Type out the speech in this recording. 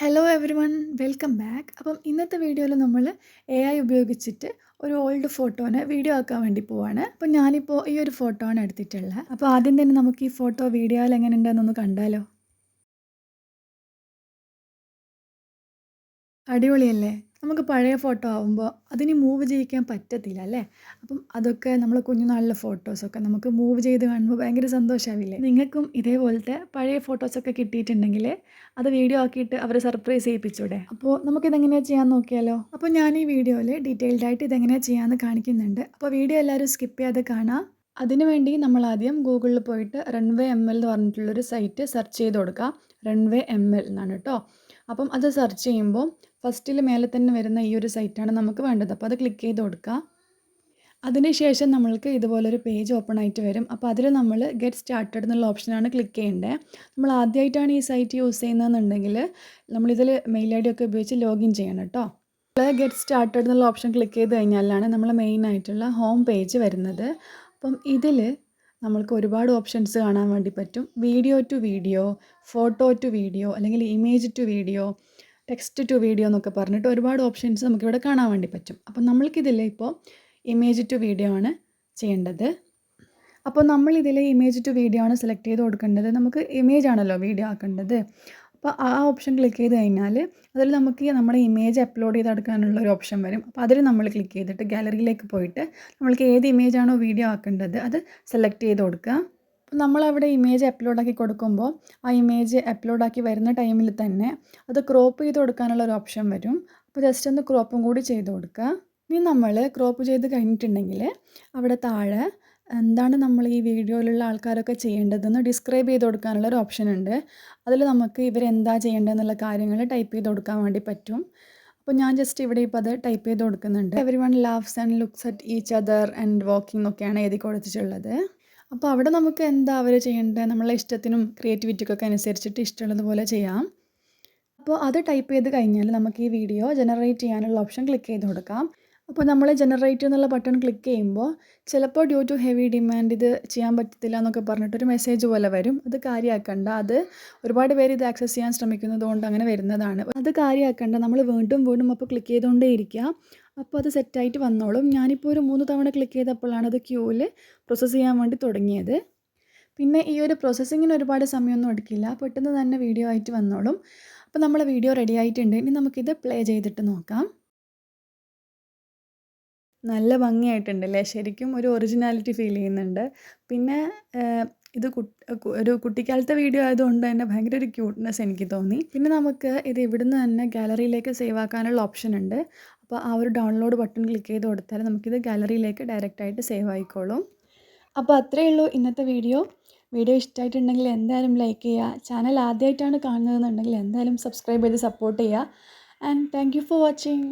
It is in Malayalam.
Hello everyone welcome back അപ്പം ഇന്നത്തെ വീഡിയോയിൽ നമ്മൾ എ ഐ ഉപയോഗിച്ചിട്ട് ഒരു ഓൾഡ് ഫോട്ടോനെ വീഡിയോ ആക്കാൻ വേണ്ടി പോവാണ്. അപ്പം ഞാനിപ്പോൾ ഈ ഒരു ഫോട്ടോ ആണ് എടുത്തിട്ടുള്ളത് അപ്പോൾ ആദ്യം തന്നെ നമുക്ക് ഈ ഫോട്ടോ വീഡിയോയിൽ എങ്ങനെ ഉണ്ടെന്നൊന്ന് കണ്ടാലോ? അടിപൊളിയല്ലേ? നമുക്ക് പഴയ ഫോട്ടോ ആവുമ്പോൾ അതിന് മൂവ് ചെയ്യിക്കാൻ പറ്റത്തില്ല അല്ലേ? അപ്പം അതൊക്കെ നമ്മൾ കുഞ്ഞുനാളിലെ ഫോട്ടോസൊക്കെ നമുക്ക് മൂവ് ചെയ്ത് കാണുമ്പോൾ ഭയങ്കര സന്തോഷമാവില്ലേ നിങ്ങൾക്കും ഇതേപോലത്തെ പഴയ ഫോട്ടോസൊക്കെ കിട്ടിയിട്ടുണ്ടെങ്കിൽ അത് വീഡിയോ ആക്കിയിട്ട് അവരെ സർപ്രൈസ് ചെയ്യിപ്പിച്ചൂടെ. അപ്പോൾ നമുക്കിതെങ്ങനെയാണ് ചെയ്യാൻ നോക്കിയാലോ? അപ്പോൾ ഞാൻ ഈ വീഡിയോയിൽ ഡീറ്റെയിൽഡ് ആയിട്ട് ഇതെങ്ങനെയാണ് ചെയ്യാമെന്ന് കാണിക്കുന്നുണ്ട്. അപ്പോൾ വീഡിയോ എല്ലാവരും സ്കിപ്പ് ചെയ്യാതെ കാണാം. അതിനുവേണ്ടി നമ്മൾ ആദ്യം ഗൂഗിളിൽ പോയിട്ട് റൺവേ എം എൽ എന്ന് പറഞ്ഞിട്ടുള്ളൊരു സൈറ്റ് സെർച്ച് ചെയ്ത് കൊടുക്കുക റൺവേ എം എൽ എന്നാണ് കേട്ടോ അപ്പം അത് സെർച്ച് ചെയ്യുമ്പോൾ ഫസ്റ്റിൽ മേലെ തന്നെ വരുന്ന ഈ ഒരു സൈറ്റാണ് നമുക്ക് വേണ്ടത്. അപ്പോൾ അത് ക്ലിക്ക് ചെയ്ത് കൊടുക്കുക. അതിനുശേഷം നമ്മൾക്ക് ഇതുപോലൊരു പേജ് ഓപ്പൺ ആയിട്ട് വരും. അപ്പോൾ അതിൽ നമ്മൾ ഗെറ്റ് സ്റ്റാർട്ടഡ് എന്നുള്ള ഓപ്ഷനാണ് ക്ലിക്ക് ചെയ്യേണ്ടത്. നമ്മൾ ആദ്യമായിട്ടാണ് ഈ സൈറ്റ് യൂസ് ചെയ്യുന്നതെന്നുണ്ടെങ്കിൽ നമ്മളിതിൽ മെയിൽ ഐ ഡി ഒക്കെ ഉപയോഗിച്ച് ലോഗിൻ ചെയ്യണം കേട്ടോ. ഗെറ്റ് സ്റ്റാർട്ടഡ് എന്നുള്ള ഓപ്ഷൻ ക്ലിക്ക് ചെയ്ത് കഴിഞ്ഞാലാണ് നമ്മൾ മെയിൻ ആയിട്ടുള്ള ഹോം പേജ് വരുന്നത്. അപ്പം ഇതിൽ നമ്മൾക്ക് ഒരുപാട് ഓപ്ഷൻസ് കാണാൻ വേണ്ടി പറ്റും. Video to video photo to video അല്ലെങ്കിൽ image to video text to video എന്നൊക്കെ പറഞ്ഞിട്ട് ഒരുപാട് ഓപ്ഷൻസ് നമുക്കിവിടെ കാണാൻ വേണ്ടി പറ്റും. അപ്പോൾ നമ്മൾക്കിതിൽ ഇപ്പോൾ ഇമേജ് ടു വീഡിയോ ആണ് ചെയ്യേണ്ടത്. അപ്പോൾ നമ്മൾ ഇതിൽ ഇമേജ് ടു വീഡിയോ ആണ് സെലക്ട് ചെയ്ത് കൊടുക്കേണ്ടത്. നമുക്ക് ഇമേജ് ആണല്ലോ വീഡിയോ ആക്കേണ്ടത്. അപ്പോൾ ആ ഓപ്ഷൻ ക്ലിക്ക് ചെയ്ത് കഴിഞ്ഞാൽ അതിൽ നമുക്ക് നമ്മുടെ ഇമേജ് അപ്ലോഡ് ചെയ്തെടുക്കാനുള്ള ഒരു ഓപ്ഷൻ വരും. അപ്പോൾ അതിൽ നമ്മൾ ക്ലിക്ക് ചെയ്തിട്ട് ഗാലറിയിലേക്ക് പോയിട്ട് നമ്മൾക്ക് ഏത് ആണോ വീഡിയോ ആക്കേണ്ടത് അത് സെലക്ട് ചെയ്ത് കൊടുക്കുക. നമ്മളവിടെ ഇമേജ് അപ്ലോഡാക്കി കൊടുക്കുമ്പോൾ ആ ഇമേജ് അപ്ലോഡാക്കി വരുന്ന ടൈമിൽ തന്നെ അത് ക്രോപ്പ് ചെയ്ത് കൊടുക്കാനുള്ള ഒരു ഓപ്ഷൻ വരും. അപ്പോൾ ജസ്റ്റ് ഒന്ന് ക്രോപ്പും കൂടി ചെയ്ത് കൊടുക്കുക ഇനി നമ്മൾ ക്രോപ്പ് ചെയ്ത് കഴിഞ്ഞിട്ടുണ്ടെങ്കിൽ അവിടെ താഴെ എന്താണ് നമ്മൾ ഈ വീഡിയോയിലുള്ള ആൾക്കാരൊക്കെ ചെയ്യേണ്ടതെന്ന് ഡിസ്ക്രൈബ് ചെയ്ത് കൊടുക്കാനുള്ള ഒരു ഓപ്ഷൻ ഉണ്ട്. അതിൽ നമുക്ക് ഇവരെന്താ ചെയ്യേണ്ടതെന്നുള്ള കാര്യങ്ങൾ ടൈപ്പ് ചെയ്ത് കൊടുക്കാൻ വേണ്ടി പറ്റും. അപ്പോൾ ഞാൻ ജസ്റ്റ് ഇവിടെ ഇപ്പോൾ അത് ടൈപ്പ് ചെയ്ത് കൊടുക്കുന്നുണ്ട്. Everyone loves and looks at each other and walking ഒക്കെയാണ് എഴുതി കൊടുത്തിട്ടുള്ളത്. അപ്പോൾ അവിടെ നമുക്ക് എന്താ അവർ ചെയ്യേണ്ടത്? നമ്മളെ ഇഷ്ടത്തിനും ക്രിയേറ്റിവിറ്റിക്കൊക്കെ അനുസരിച്ചിട്ട് ഇഷ്ടമുള്ളതുപോലെ ചെയ്യാം. അപ്പോൾ അത് ടൈപ്പ് ചെയ്ത് കഴിഞ്ഞാൽ നമുക്ക് ഈ വീഡിയോ ജനറേറ്റ് ചെയ്യാനുള്ള ഓപ്ഷൻ ക്ലിക്ക് ചെയ്ത് കൊടുക്കാം. അപ്പോൾ നമ്മൾ ജനറേറ്റ് എന്നുള്ള ബട്ടൺ ക്ലിക്ക് ചെയ്യുമ്പോൾ ചിലപ്പോൾ ഡ്യൂ ടു ഹെവി ഡിമാൻഡ് ഇത് ചെയ്യാൻ പറ്റത്തില്ല എന്നൊക്കെ പറഞ്ഞിട്ടൊരു മെസ്സേജ് പോലെ വരും. അത് കാര്യമാക്കണ്ട അത് ഒരുപാട് പേര് ഇത് ആക്സസ് ചെയ്യാൻ ശ്രമിക്കുന്നത് കൊണ്ട് അങ്ങനെ വരുന്നതാണ്. അത് കാര്യമാക്കണ്ട നമ്മൾ വീണ്ടും വീണ്ടും അപ്പോൾ ക്ലിക്ക് ചെയ്തുകൊണ്ടേ ഇരിക്കുക അപ്പോൾ അത് സെറ്റായിട്ട് വന്നോളും. ഞാനിപ്പോൾ ഒരു മൂന്ന് തവണ ക്ലിക്ക് ചെയ്തപ്പോഴാണ് അത് ക്യൂവിൽ പ്രോസസ്സ് ചെയ്യാൻ വേണ്ടി തുടങ്ങിയത്. പിന്നെ ഈ ഒരു പ്രോസസ്സിങ്ങിന് ഒരുപാട് സമയമൊന്നും എടുക്കില്ല. പെട്ടെന്ന് തന്നെ വീഡിയോ ആയിട്ട് വന്നോളും. അപ്പോൾ നമ്മളെ വീഡിയോ റെഡി ആയിട്ടുണ്ട്. ഇനി നമുക്കിത് പ്ലേ ചെയ്തിട്ട് നോക്കാം. നല്ല ഭംഗിയായിട്ടുണ്ടല്ലേ? ശരിക്കും ഒരു ഒറിജിനാലിറ്റി ഫീൽ ചെയ്യുന്നുണ്ട്. പിന്നെ ഇത് ഒരു കുട്ടിക്കാലത്തെ വീഡിയോ ആയതുകൊണ്ട് തന്നെ ഭയങ്കര ഒരു ക്യൂട്ട്നെസ് എനിക്ക് തോന്നി. പിന്നെ നമുക്ക് ഇത് ഇവിടുന്ന് തന്നെ ഗാലറിയിലേക്ക് സേവ് ആക്കാനുള്ള ഓപ്ഷൻ ഉണ്ട്. അപ്പോൾ ആ ഒരു ഡൗൺലോഡ് ബട്ടൺ ക്ലിക്ക് ചെയ്ത് കൊടുത്താൽ നമുക്കിത് ഗാലറിയിലേക്ക് ഡയറക്റ്റായിട്ട് സേവ് ആയിക്കോളും. അപ്പോൾ അത്രയേ ഉള്ളൂ ഇന്നത്തെ വീഡിയോ വീഡിയോ ഇഷ്ടമായിട്ടുണ്ടെങ്കിൽ എന്തായാലും ലൈക്ക് ചെയ്യുക. ചാനൽ ആദ്യമായിട്ടാണ് കാണുന്നതെന്നുണ്ടെങ്കിൽ എന്തായാലും സബ്സ്ക്രൈബ് ചെയ്ത് സപ്പോർട്ട് ചെയ്യുക. And thank for watching